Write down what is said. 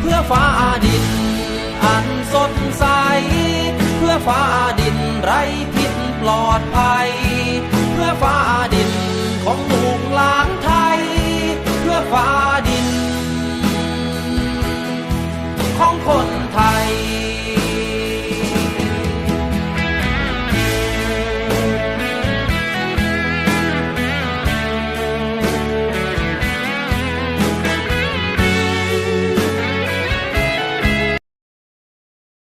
เพื่อฟ้าดิน อันสดใส เพื่อฟ้าดินไร้พิษปลอดภัย เพื่อฟ้าดินของลูกหลานไทย เพื่อฟ้าดิน ของคนไทย